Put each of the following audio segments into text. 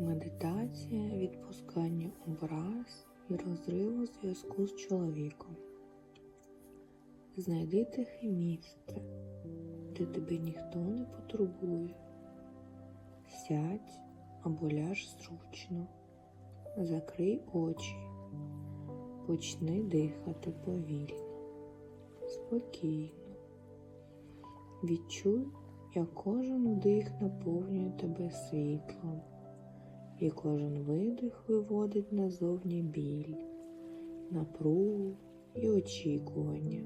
Медитація відпускання образ і розриву зв'язку з чоловіком. Знайди тихе місце, де тебе ніхто не потурбує. Сядь або ляж зручно, закрий очі, почни дихати повільно, спокійно. Відчуй, як кожен вдих наповнює тебе світлом, і кожен видих виводить назовні біль, напругу і очікування.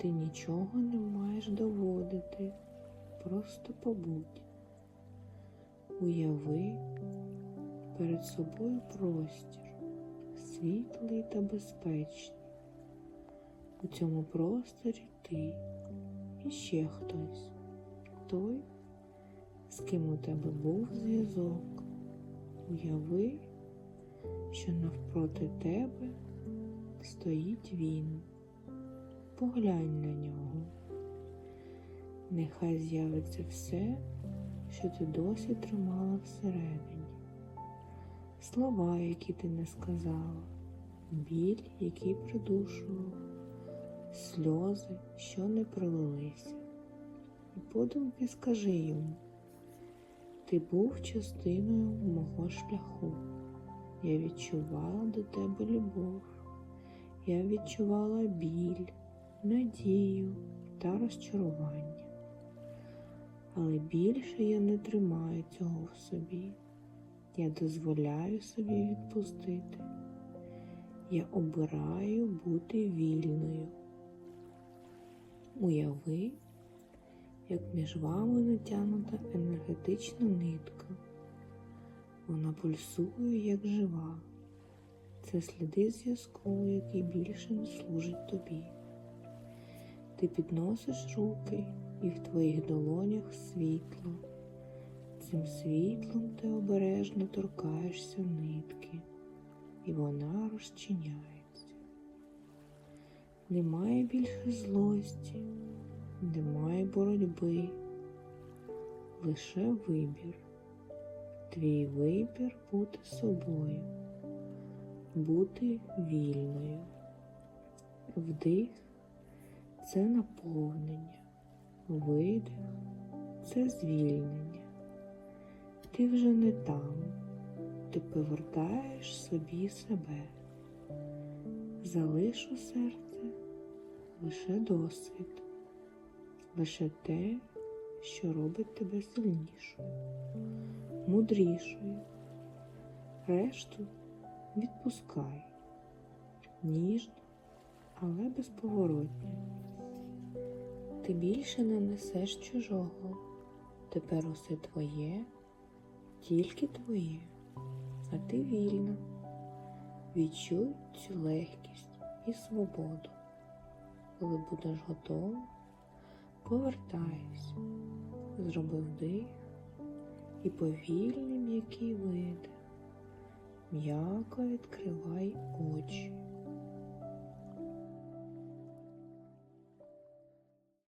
Ти нічого не маєш доводити, просто побудь. Уяви перед собою простір, світлий та безпечний. У цьому просторі ти і ще хтось, той, з ким у тебе був зв'язок. Уяви, що навпроти тебе стоїть він. Поглянь на нього. Нехай з'явиться все, що ти досі тримала всередині. Слова, які ти не сказала, біль, який придушував, сльози, що не пролилися. І подумки скажи йому, ти був частиною мого шляху. Я відчувала до тебе любов. Я відчувала біль, надію та розчарування. Але більше я не тримаю цього в собі. Я дозволяю собі відпустити. Я обираю бути вільною. Уяви, як між вами натягнута енергетична нитка. Вона пульсує, як жива. Це сліди зв'язку, який більше не служить тобі. Ти підносиш руки, і в твоїх долонях світло. Цим світлом ти обережно торкаєшся нитки, і вона розчиняється. Немає більше злості, немає боротьби, лише вибір. Твій вибір бути собою, бути вільною. Вдих це наповнення, видих це звільнення. Ти вже не там, ти повертаєш собі себе. Залиш у серце лише досвід, лише те, що робить тебе сильнішою, мудрішою. Решту відпускай ніжно, але безповоротно. Ти більше не несеш чужого. Тепер усе твоє, тільки твоє, а ти вільна. Відчуй цю легкість і свободу. Коли будеш готова, повертайся, зробив дих і повільний м'який видих. М'яко відкривай очі.